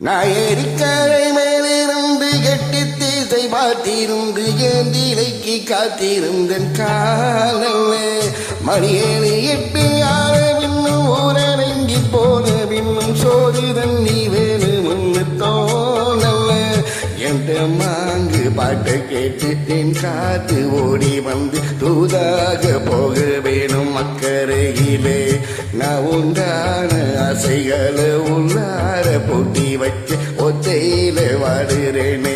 நான் ஏரிக்கரை மேலிருந்து கெட்டி தீசை பார்த்திருந்து ஏந்திலைக்கு காத்திருந்தன் காலமே மணி ஏழு எட்டு ஆறு பின்னும் ஊரடங்கி போன பின்னும் சோறு தண்ணி வேணும்னு தோணல என்ற மாங்கு பாட்டை கேட்டு என் காத்து ஓடி வந்து தூதாக போக வேணும் அக்கறையிலே நான் உண்டான ஆசைகளை உள்ளார் பூட்டி வச்சு ஒத்தையில வாடுறேனே.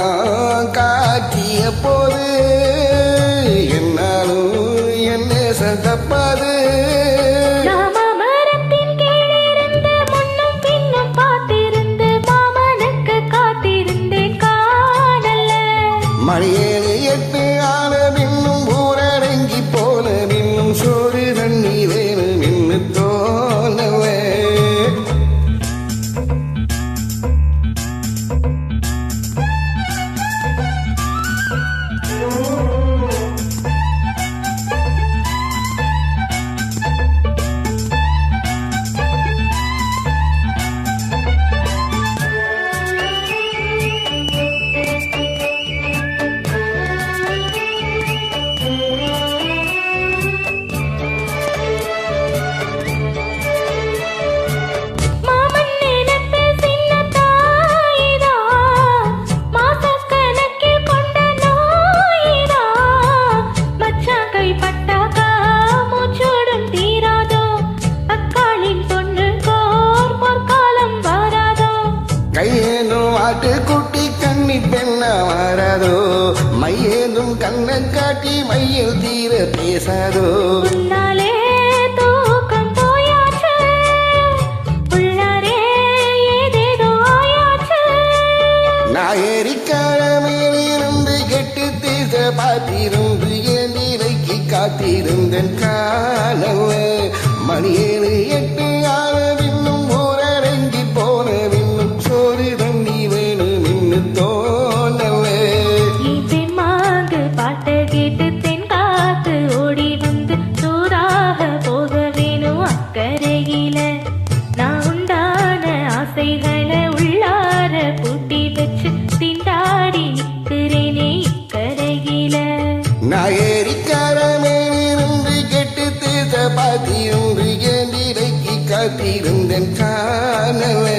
பேசாதோ? மையேந்தும் கண்ணை காட்டி மையில் தீர பேசாதோ? நான் ஏறிக்காலமேலிருந்து கெட்டு தீச பார்த்திருந்து என் இலைக்கு காத்திருந்தன் காலம். மணி எட்டு பூமியில நான் உண்டான ஆசைகளை உள்ளார பூட்டி வச்சு திண்டாடி நிற்கிறேனே இக்கரையில நான் ஏரிக்காரமே இருந்து கெட்டு தேச ஒன்று ஏந்திரைக்கு காத்திருந்தன் காணவன்